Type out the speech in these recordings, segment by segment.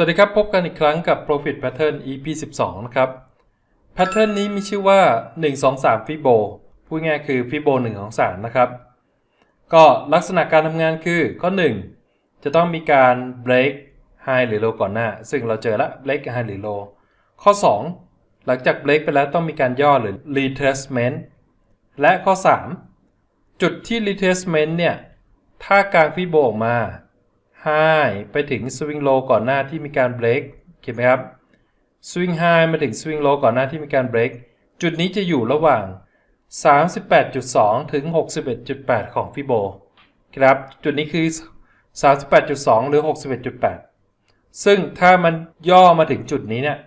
สวัสดีครับพบกันอีกครั้งกับ Profit Pattern EP 12 นะครับ Pattern นี้มีชื่อว่า 1 2 3 Fibo พูดง่ายคือ Fibo 1ของ3นะครับ ก็ลักษณะการทำงานคือข้อ 1 จะต้องมีการ break high หรือ low ก่อนหน้า ซึ่งเราเจอแล้ว break high หรือ low ข้อ 2 หลังจาก break ไปแล้วต้องมีการย่อหรือ retracement และข้อ 3 จุดที่ retracement เนี่ย ถ้ากลางฟิโบออกมา high ไปถึง swing low ก่อนหน้าที่มีการ break เห็นไหมครับ swing high มาถึง swing low ก่อนหน้าที่มีการ break จุดนี้จะอยู่ระหว่าง 38.2 ถึง 61.8 ของฟิโบครับจุดนี้คือ 38.2 หรือ 61.8 ซึ่งถ้ามันย่อมาถึงจุดนี้เนี่ย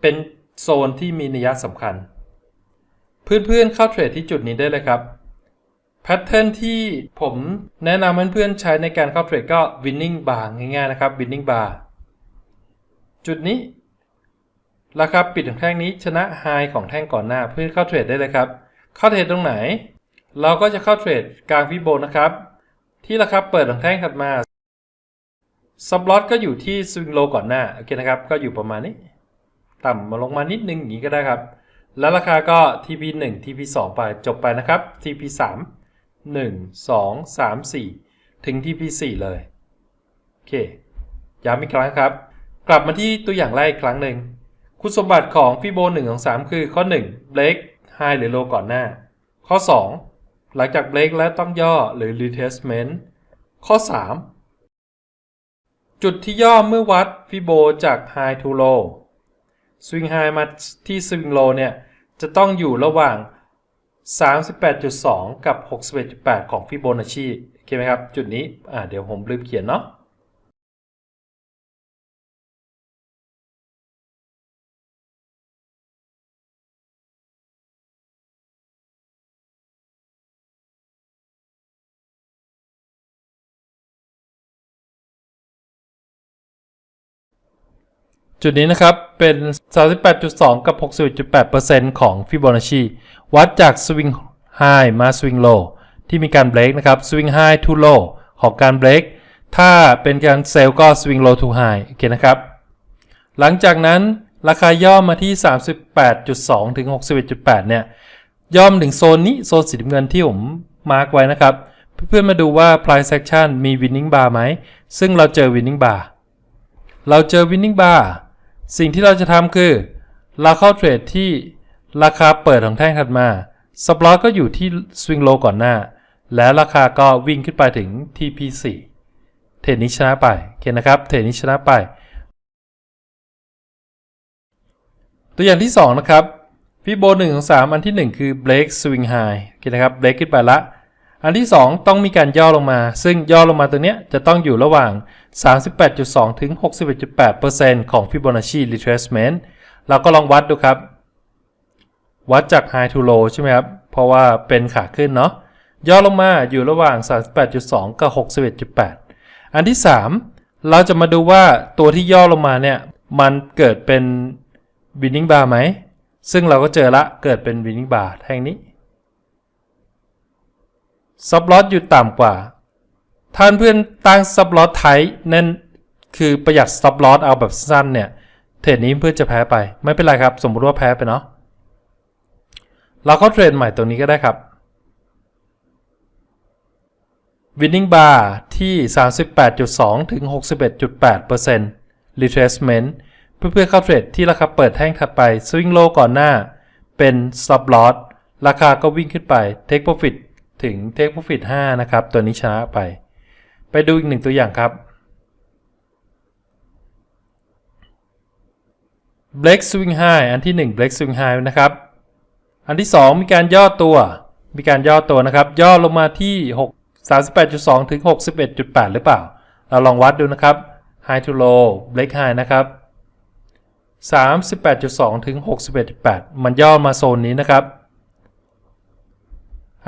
เป็นโซนที่มีนัยสำคัญ เพื่อนๆเข้าเทรดที่จุดนี้ได้เลยครับ แพทเทิร์นที่ผมแนะนำเพื่อนๆใช้ในการเข้าเทรดก็ winning bar ง่ายๆนะครับ winning bar จุดนี้ราคาปิดของแท่งนี้ชนะ high ของแท่งก่อนหน้าเพื่อเข้าเทรดได้เลยครับ เข้าเทรดตรงไหน เราก็จะเข้าเทรดกลางฟิโบนะครับ ที่ราคาเปิดของแท่งถัดมาซับลอตก็อยู่ที่สวิงโลก่อนหน้าโอเคนะครับ ก็อยู่ประมาณนี้ ต่ำมาลงมานิดนึงอย่างนี้ก็ได้ครับ แล้วราคาก็ TP 1 TP 2 ไปจบไปนะครับ TP 3 1 2 3 4 ถึง TP 4 เลย โอเค ย้ำอีกครั้งครับ กลับมาที่ตัวอย่างแรกอีกครั้งหนึ่ง คุณสมบัติของฟิโบ1ของ3คือข้อ 1 break high หรือ low ก่อนหน้า ข้อ 2 หลังจาก break แล้วต้องย่อหรือ retracement ข้อ 3 จุดที่ย่อเมื่อวัดฟิโบจาก high to low swing high มาที่ swing low เนี่ย จะต้องอยู่ระหว่าง 38.2 กับ 61.8 ของฟิโบนัชชีโอเคไหมครับ จุดนี้อ่าเดี๋ยวผมลืมเขียนเนาะ จุดนี้นะครับเป็น 38.2 กับ 61.8%ของฟิโบนัชชีวัดจาก swing high มา swing low ที่มีการ break นะครับ swing high to low ของการ break ถ้าเป็นการเซลก็ swing low to high โอเคนะครับ หลังจากนั้นราคาย่อมาที่ 38.2 ถึง 61.8 เนี่ย ย่อมถึงโซนนี้ โซนสีน้ำเงินที่ผมมาร์กไว้นะครับ เพื่อนๆมาดูว่า price action มี winning bar ไหม ซึ่งเราเจอ winning bar เราเจอ winning bar สิ่งที่เราจะทำคือ เราเข้าเทรดที่ราคาเปิดของแท่งถัดมาสปลอตก็อยู่ที่ swing low ก่อนหน้า แล้วราคาก็วิ่งขึ้นไปถึง TP4 เทรดนี้ชนะไปโอเคนะครับ เทรดนี้ชนะไป ตัวอย่างที่ 2 นะครับฟิโบ1ของ3 อันที่ 1 คือ break swing high โอเคนะครับ break ขึ้นไปละ อันที่ 2 ต้องมีการย่อลงมา ซึ่งย่อลงมาตัวเนี้ยจะต้องอยู่ระหว่าง 38.2 ถึง 61.8%ของ Fibonacci retracement เราก็ลองวัดดูครับ วัดจาก high to low ใช่ไหมครับ เพราะว่าเป็นขาขึ้นเนาะย่อลงมาอยู่ระหว่าง 38.2 กับ 61.8 อันที่ 3 เราจะมาดูว่าตัวที่ย่อลงมาเนี่ยมันเกิดเป็น winning bar ไหม ซึ่งเราก็เจอละเกิดเป็น winning bar แท่งนี้ ซับลอตอยู่ต่ำกว่า ท่านเพื่อนตั้งซับลอตไทนั่นคือประหยัดซับลอตเอาแบบสั้นเนี่ยเทรดนี้เพื่อจะแพ้ไปไม่เป็นไรครับ สมมุติว่าแพ้ไปเนาะเราเข้าเทรดใหม่ตรงนี้ก็ได้ครับ winning bar ที่ 38.2 ถึง 61.8% retracement เพื่อเพื่อเข้าเทรดที่ราคาเปิดแท่งถัดไป swing low ก่อนหน้า เป็น stop loss ราคาก็วิ่งขึ้นไป take profit ถึง take profit 5 นะครับ ตัวนี้ชนะไป ไปดูอีกหนึ่งตัวอย่างครับ break swing high อันที่ 1 break swing high นะครับ อันที่ 2 มีการย่อตัว มีการย่อตัวนะครับ ย่อลงมาที่ 6 38.2 ถึง 61.8 หรือเปล่า เราลองวัดดูนะครับ high to low break high นะครับ 38.2 ถึง 61.8 มันย่อมาโซนนี้นะครับ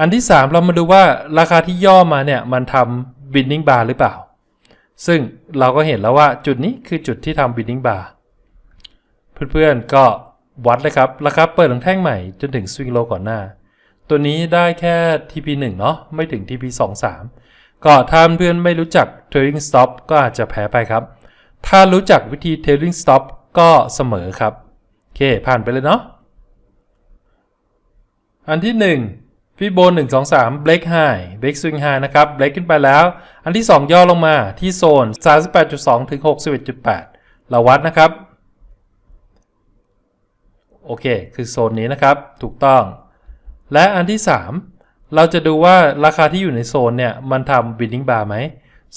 อันที่ 3 เรามาดูว่าราคาที่ย่อมาเนี่ยมันทำ winning bar หรือเปล่า ซึ่งเราก็เห็นแล้วว่าจุดนี้คือจุดที่ทำ winning bar เพื่อนๆก็วัดเลยครับ ราคาเปิดของแท่งใหม่จนถึง swing low ก่อนหน้า ตัวนี้ได้แค่ TP 1 เนาะไม่ถึง TP 2 3 ก็ถ้าเพื่อนไม่รู้จัก trading stop ก็อาจจะแพ้ไปครับ ถ้ารู้จักวิธี trailing stop ก็เสมอครับ โอเค ผ่านไปเลยเนาะอันที่ 1 ฟิโบ1 2 3 break high break swing high นะครับ break ขึ้นไปแล้ว อันที่ 2 ย่อลงมาที่โซน 38.2 ถึง 61.8 เราวัดนะครับ โอเค คือโซนนี้นะครับ ถูกต้อง และอันที่ 3 เราจะดูว่าราคาที่อยู่ในโซนเนี่ย มันทำ winning bar ไหม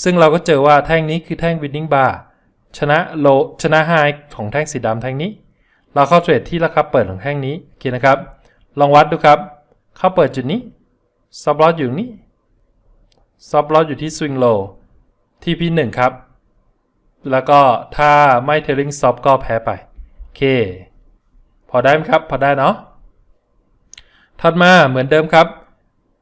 ซึ่งเราก็เจอว่าแท่งนี้คือแท่ง winning bar ชนะ low ชนะ high ของแท่งสีดำแท่งนี้ เราเข้าเทรดที่ราคาเปิดของแท่งนี้ โอเคนะครับ ลองวัดดูครับ เข้าเปิดจุดนี้ stop loss อยู่นี้ stop loss อยู่ที่ swing low TP 1ครับ แล้วก็ถ้าไม่ trailing stop ก็แพ้ไป โอเค พอได้ไหมครับ พอได้เนาะถัดมาเหมือนเดิมครับ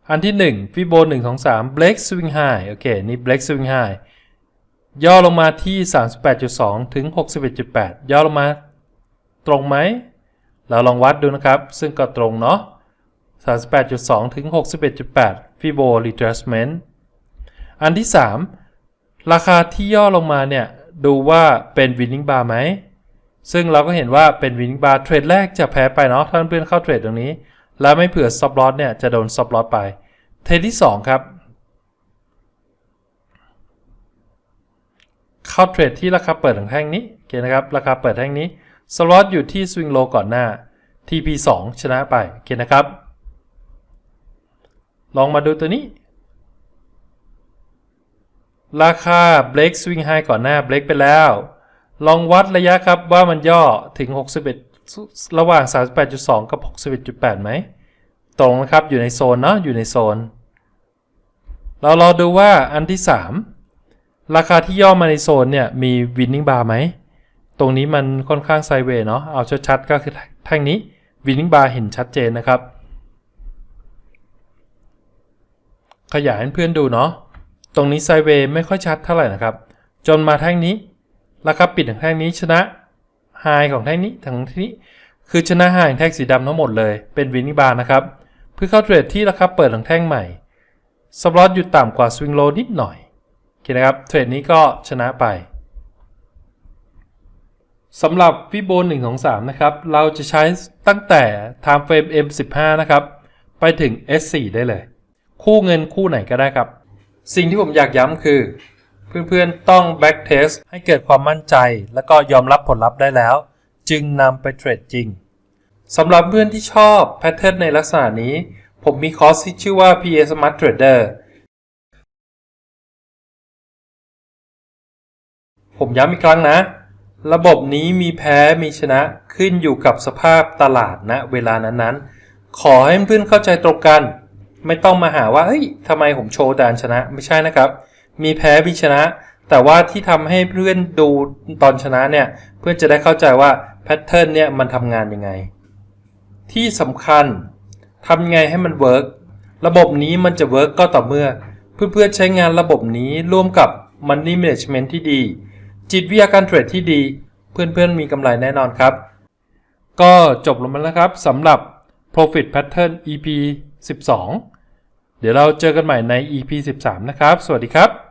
อันที่1ฟิโบ1 2 3 break swing high โอเค นี่ break swing high ย่อลงมาที่ 38.2 ถึง 61.8 ย่อลงมาตรงไหม เราลองวัดดูนะครับ ซึ่งก็ตรงเนาะ 38.2 ถึง 61.8 ฟิโบ retracement อันที่ 3 ราคาที่ย่อลงมาเนี่ย ดูว่าเป็น winning bar ไหม ซึ่งเราก็เห็นว่าเป็น winning bar เทรดแรกจะแพ้ไปเนาะถ้านเพื่อนเข้าเทรดตรงนี้ แล้วไม่เผื่อ stop loss เนี่ย จะโดน stop loss ไป เทรดที่ 2 ครับ เข้าเทรดที่ราคาเปิดของแท่งนี้โอเคนะครับ ราคาเปิดแท่งนี้ stop loss อยู่ที่ swing low ก่อนหน้า TP 2 ชนะไปโอเคนะครับ ลองมาดูตัวนี้ ราคา break swing high ก่อนหน้า break ไปแล้ว ลองวัดระยะครับว่ามันย่อถึง 61 ระหว่าง 38.2 กับ 61.8 ไหม ตรงนะครับ อยู่ในโซนเนาะ อยู่ในโซน เรารอดูว่าอันที่ 3 ราคาที่ย่อมาในโซนเนี่ย มี winning bar ไหม ตรงนี้มันค่อนข้างไซเวย์เนาะ เอาชัดๆก็คือแท่งนี้ winning bar เห็นชัดเจนนะครับ ขยายให้เพื่อนดูเนาะ ตรงนี้ไซเวย์ไม่ค่อยชัดเท่าไหร่นะครับ จนมาแท่งนี้ ราคาปิดของแท่งนี้ชนะไฮของแท่งนี้ทั้งที่คือชนะไฮของแท่งสีดำทั้งหมดเลย เป็นวินิบาร์นะครับ เพื่อเข้าเทรดที่ราคาเปิดของแท่งใหม่สปอตอยู่ต่ำกว่าสวิงโลนิดหน่อยโอเคนะครับ เทรดนี้ก็ชนะไปสำหรับฟิโบ1ของ3นะครับ เราจะใช้ตั้งแต่ time frame M15 นะครับ ไปถึง S4 ได้เลย คู่เงินคู่ไหนก็ได้ครับ สิ่งที่ผมอยากย้ำคือ เพื่อนๆต้อง back test ให้เกิดความมั่นใจ แล้วก็ยอมรับผลลัพธ์ได้แล้ว จึงนำไปเทรดจริงสำหรับเพื่อนที่ชอบแพทเทิร์นในลักษณะนี้ ผมมีคอร์สที่ชื่อว่า PA Smart Trader ผมย้ำอีกครั้งนะ ระบบนี้มีแพ้มีชนะขึ้นอยู่กับสภาพตลาดณนะเวลานั้นๆ ขอให้เพื่อนๆเข้าใจตรงกัน ไม่ต้องมาหาว่าเฮ้ยทำไมผมโชว์แต่อันชนะไม่ใช่นะครับ มีแพ้มีชนะ แต่ว่าที่ทำให้เพื่อนดูตอนชนะเนี่ย เพื่อนจะได้เข้าใจว่าแพทเทิร์นเนี่ยมันทำงานยังไง ที่สำคัญทำไงให้มันเวิร์กระบบนี้มันจะเวิร์กก็ต่อเมื่อ เพื่อนๆใช้งานระบบนี้ร่วมกับ Money Management ที่ดี จิตวิทยาการเทรดที่ดี เพื่อนๆมีกำไรแน่นอนครับ ก็จบลงมาแล้วครับสำหรับ Profit Pattern EP 12 เดี๋ยวเราเจอกันใหม่ใน EP 13 นะครับ สวัสดีครับ